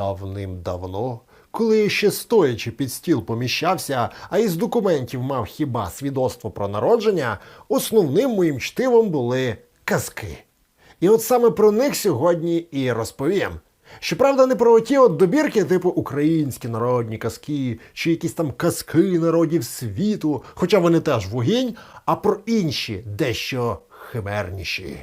Давним-давно, коли я ще стоячи під стіл поміщався, а із документів мав хіба свідоцтво про народження, основним моїм чтивом були казки. І от саме про них сьогодні і розповім. Щоправда, не про ті от добірки, типу українські народні казки, чи якісь там казки народів світу, хоча вони теж вогінь, а про інші, дещо химерніші.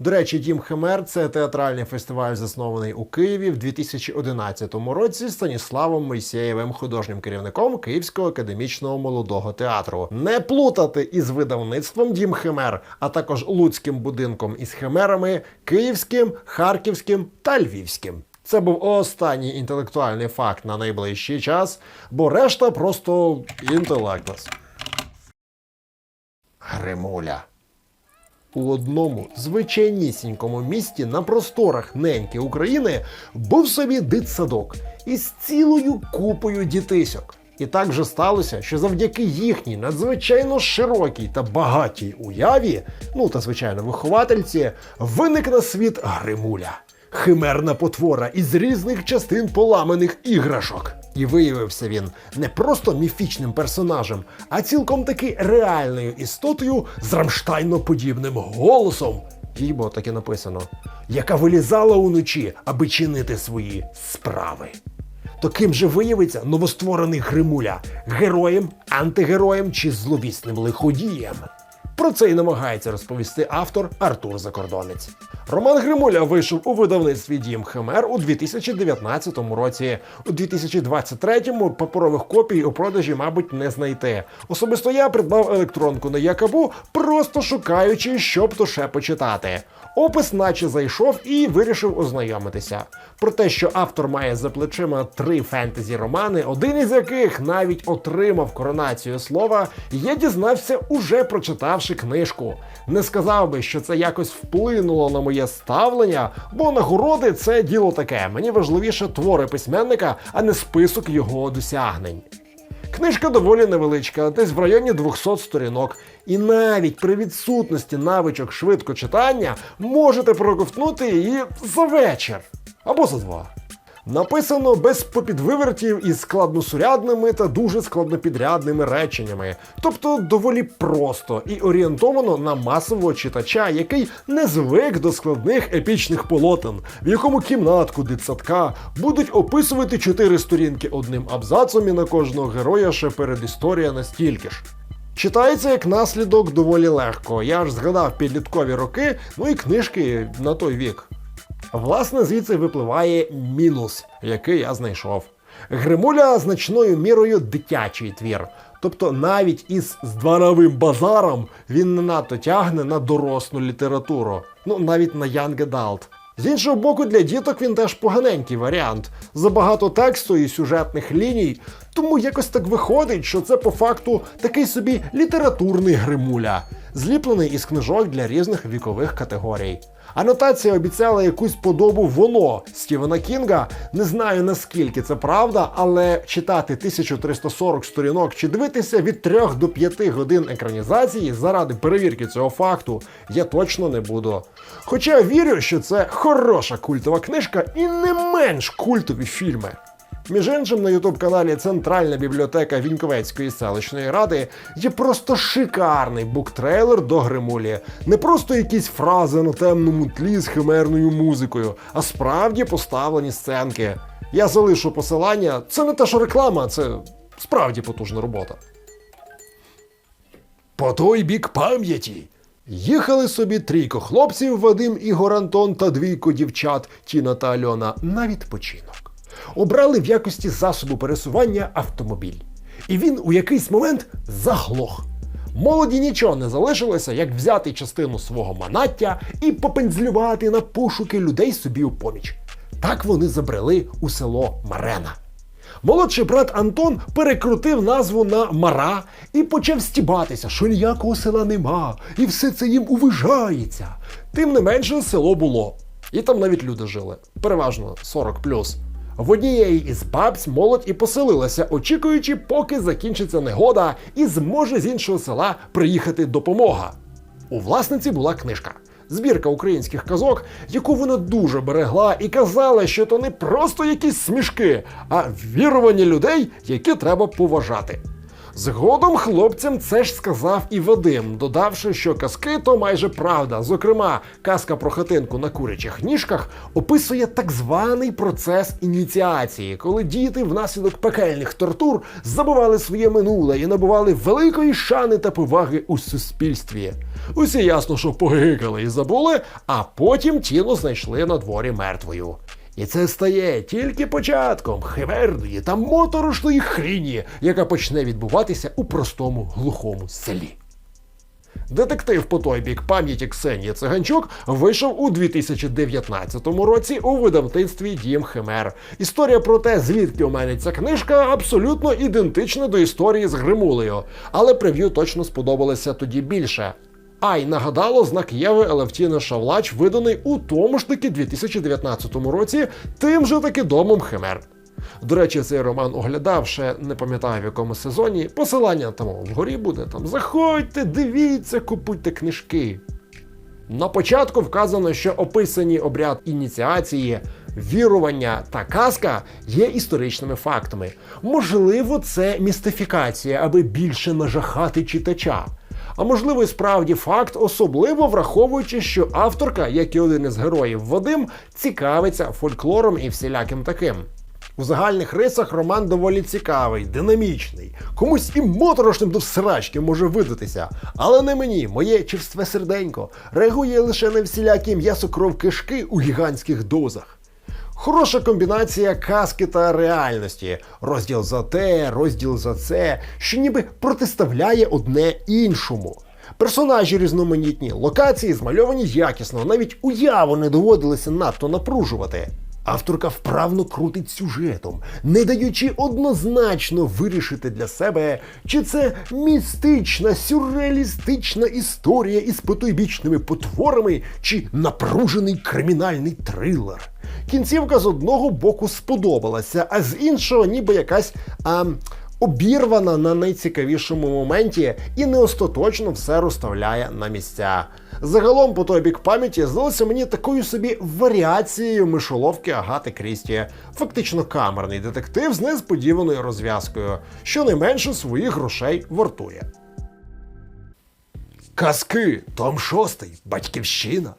До речі, Дім Химер це театральний фестиваль, заснований у Києві в 2011 році Станіславом Мойсєєвим, художнім керівником Київського академічного молодого театру. Не плутати із видавництвом Дім Химер, а також Луцьким будинком із химерами, Київським, Харківським та Львівським. Це був останній інтелектуальний факт на найближчий час, бо решта просто інтелектас. Гримуля. У одному звичайнісінькому місті на просторах неньки України був собі дитсадок із цілою купою дітисьок. І так вже сталося, що завдяки їхній надзвичайно широкій та багатій уяві, ну та звичайно виховательці, виник на світ Гримуля. Химерна потвора із різних частин поламаних іграшок. І виявився він не просто міфічним персонажем, а цілком таки реальною істотою з рамштайноподібним голосом. Їй бо так і написано, яка вилізала уночі, аби чинити свої справи. То ким же виявиться новостворений Гримуля героєм, антигероєм чи зловісним лиходієм? Про це і намагається розповісти автор Артур Закордонець. Роман Гримуля вийшов у видавництві Дім Химер у 2019 році. У 2023-му паперових копій у продажі, мабуть, не знайти. Особисто я придбав електронку на Якабу, просто шукаючи, щоб то почитати. Опис, наче зайшов, і вирішив ознайомитися. Про те, що автор має за плечима три фентезі романи, один із яких навіть отримав коронацію слова, я дізнався, уже прочитавши книжку. Не сказав би, що це якось вплинуло на моє ставлення, бо нагороди це діло таке. Мені важливіше твори письменника, а не список його досягнень. Книжка доволі невеличка, десь в районі 200 сторінок. І навіть при відсутності навичок швидкочитання можете проковтнути її за вечір або за два. Написано без попідвивертів із складносурядними та дуже складнопідрядними реченнями, тобто доволі просто і орієнтовано на масового читача, який не звик до складних епічних полотен, в якому кімнатку дитсадка будуть описувати чотири сторінки одним абзацом і на кожного героя ще передісторія настільки ж. Читається як наслідок доволі легко. Я ж згадав підліткові роки, ну і книжки на той вік. Власне, звідси випливає мінус, який я знайшов. Гримуля значною мірою дитячий твір. Тобто навіть із здвановим базаром він не надто тягне на дорослу літературу, ну навіть на young adult. З іншого боку, для діток він теж поганенький варіант. Забагато тексту і сюжетних ліній, тому якось так виходить, що це по факту такий собі літературний гримуля, зліплений із книжок для різних вікових категорій. Анотація обіцяла якусь подобу воно Стівена Кінга. Не знаю наскільки це правда, але читати 1340 сторінок чи дивитися від 3 до 5 годин екранізації заради перевірки цього факту я точно не буду. Хоча вірю, що це хороша культова книжка і не менш культові фільми. Між іншим, на ютуб-каналі Центральна бібліотека Віньковецької селищної ради є просто шикарний буктрейлер до Гримулі. Не просто якісь фрази на темному тлі з химерною музикою, а справді поставлені сценки. Я залишу посилання. Це не те, що реклама, це справді потужна робота. По той бік пам'яті. Їхали собі трійко хлопців Вадим, Ігор Антон та двійко дівчат Тіна та Альона на відпочинок. Обрали в якості засобу пересування автомобіль. І він у якийсь момент заглох. Молоді нічого не залишилося, як взяти частину свого манаття і попензлювати на пошуки людей собі у поміч. Так вони забрели у село Марена. Молодший брат Антон перекрутив назву на Мара і почав стібатися, що ніякого села нема, і все це їм увижається. Тим не менше, село було. І там навіть люди жили, переважно 40 В однієї із бабць молодь і поселилася, очікуючи, поки закінчиться негода, і зможе з іншого села приїхати допомога. У власниці була книжка. Збірка українських казок, яку вона дуже берегла і казала, що то не просто якісь смішки, а вірування людей, які треба поважати. Згодом хлопцям це ж сказав і Вадим, додавши, що казки то майже правда. Зокрема, казка про хатинку на курячих ніжках описує так званий процес ініціації, коли діти внаслідок пекельних тортур забували своє минуле і набували великої шани та поваги у суспільстві. Усі ясно, що погикали і забули, а потім тіло знайшли на дворі мертвою. І це стає тільки початком химерної та моторошної хріні, яка почне відбуватися у простому глухому селі. Детектив по той бік пам'яті Ксенії Циганчук вийшов у 2019 році у видавництві Дім Химер. Історія про те, звідки у мене ця книжка, абсолютно ідентична до історії з Гримулею, але прев'ю точно сподобалося тоді більше. А й нагадало знак Єви Елевтіни Шавлач, виданий у тому ж таки 2019 році тим же таки домом Химер. До речі, цей роман оглядав ще не пам'ятаю в якому сезоні. Посилання там вгорі буде там. Заходьте, дивіться, купуйте книжки. На початку вказано, що описані обряд ініціації, вірування та казка є історичними фактами. Можливо, це містифікація, аби більше нажахати читача. А можливо, і справді факт, особливо враховуючи, що авторка, як і один із героїв Вадим, цікавиться фольклором і всіляким таким. У загальних рисах роман доволі цікавий, динамічний. Комусь і моторошним до всрачки може видатися. Але не мені, моє черстве серденько реагує лише на всілякі м'ясокров кишки у гігантських дозах. Хороша комбінація казки та реальності. Розділ за те, розділ за це, що ніби протиставляє одне іншому. Персонажі різноманітні, локації змальовані якісно, навіть уяву не доводилося надто напружувати. Авторка вправно крутить сюжетом, не даючи однозначно вирішити для себе, чи це містична, сюрреалістична історія із потойбічними потворами, чи напружений кримінальний трилер. Кінцівка з одного боку сподобалася, а з іншого, ніби якась а, обірвана на найцікавішому моменті і не остаточно все розставляє на місця. Загалом, по той бік пам'яті здалося мені такою собі варіацією мишоловки Агати Крісті, фактично камерний детектив з несподіваною розв'язкою, що не менше своїх грошей вартує. Казки, Том 6, Батьківщина.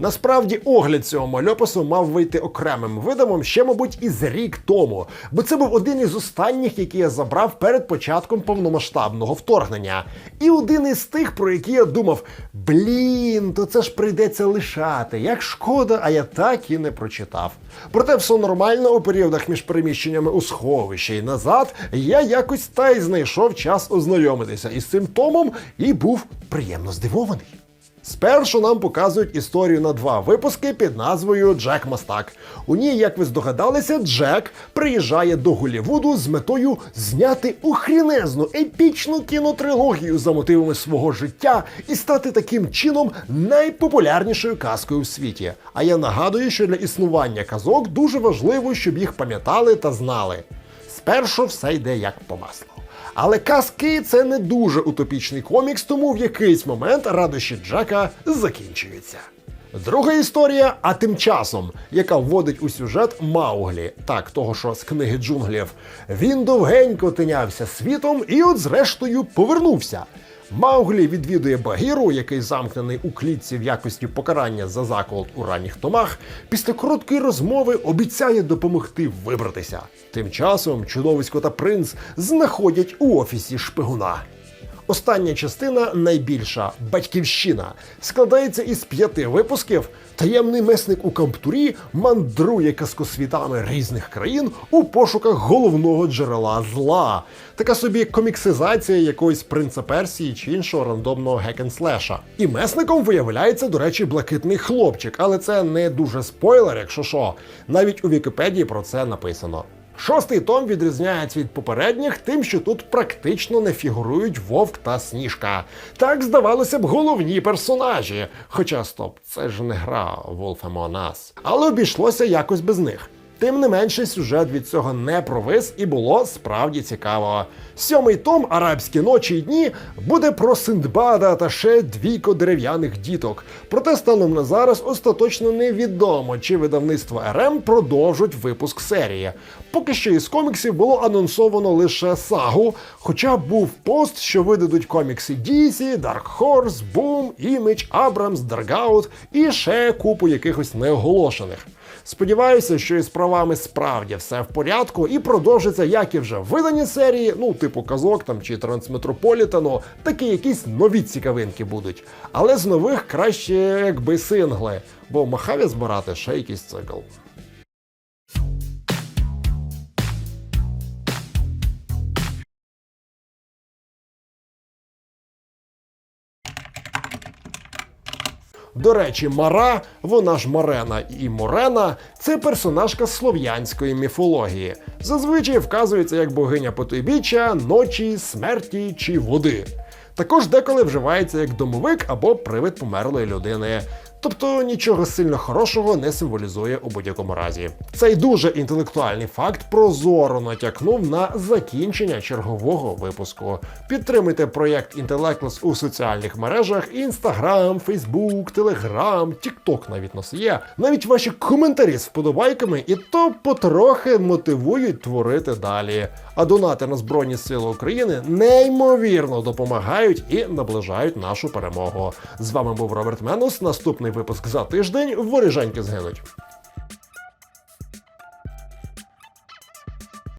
Насправді огляд цього мальопису мав вийти окремим видавом ще, мабуть, із рік тому, бо це був один із останніх, який я забрав перед початком повномасштабного вторгнення. І один із тих, про які я думав: блін, то це ж прийдеться лишати. Як шкода, а я так і не прочитав. Проте все нормально у періодах між переміщеннями у сховище і назад. Я якось та й знайшов час ознайомитися із цим томом і був приємно здивований. Спершу нам показують історію на два випуски під назвою Джек Мастак. У ній, як ви здогадалися, Джек приїжджає до Голлівуду з метою зняти охрінезну епічну кінотрилогію за мотивами свого життя і стати таким чином найпопулярнішою казкою в світі. А я нагадую, що для існування казок дуже важливо, щоб їх пам'ятали та знали. Спершу все йде як по маслу. Але казки це не дуже утопічний комікс, тому в якийсь момент радощі Джека закінчуються. Друга історія, а тим часом, яка вводить у сюжет Мауглі, так того, що з книги джунглів. Він довгенько тинявся світом і, от, зрештою, повернувся. Мауглі відвідує Багіру, який замкнений у клітці в якості покарання за заколот у ранніх томах. Після короткої розмови обіцяє допомогти вибратися. Тим часом чудовисько та принц знаходять у офісі шпигуна. Остання частина найбільша батьківщина складається із п'яти випусків. Таємний месник у Камптурі мандрує казкосвітами різних країн у пошуках головного джерела зла. Така собі коміксизація якоїсь принца Персії чи іншого рандомного гекенслеша. І месником виявляється, до речі, блакитний хлопчик, але це не дуже спойлер, якщо що. Навіть у Вікіпедії про це написано. Шостий том відрізняється від попередніх тим, що тут практично не фігурують вовк та сніжка. Так здавалося б, головні персонажі. Хоча стоп, це ж не гра Wolf Among Us. Але обійшлося якось без них. Тим не менше, сюжет від цього не провис і було справді цікаво. Сьомий том Арабські ночі й дні буде про Синдбада та ще двійко дерев'яних діток. Проте станом на зараз остаточно невідомо, чи видавництво РМ продовжуть випуск серії. Поки що із коміксів було анонсовано лише сагу, хоча був пост, що видадуть комікси DC, Dark Horse, Boom, Image, Abrams, Dargout і ще купу якихось неоголошених. Сподіваюся, що із правами справді все в порядку і продовжиться, як і вже видані серії, ну типу казок там чи трансметрополітану, такі якісь нові цікавинки будуть. Але з нових краще якби сингли, бо махаві збирати ще якийсь цикл. До речі, Мара, вона ж Марена і Морена, це персонажка слов'янської міфології. Зазвичай вказується як богиня потойбіччя, ночі, смерті чи води. Також деколи вживається як домовик або привид померлої людини. Тобто нічого сильно хорошого не символізує у будь-якому разі. Цей дуже інтелектуальний факт прозоро натякнув на закінчення чергового випуску. Підтримуйте проєкт Інтелеклес у соціальних мережах: Інстаграм, Фейсбук, Телеграм, Тікток навіть нас є. Навіть ваші коментарі з вподобайками і то потрохи мотивують творити далі. А донати на Збройні Сили України неймовірно допомагають і наближають нашу перемогу. З вами був Роберт Менус. Наступний випуск за тиждень. Воріженьки згинуть.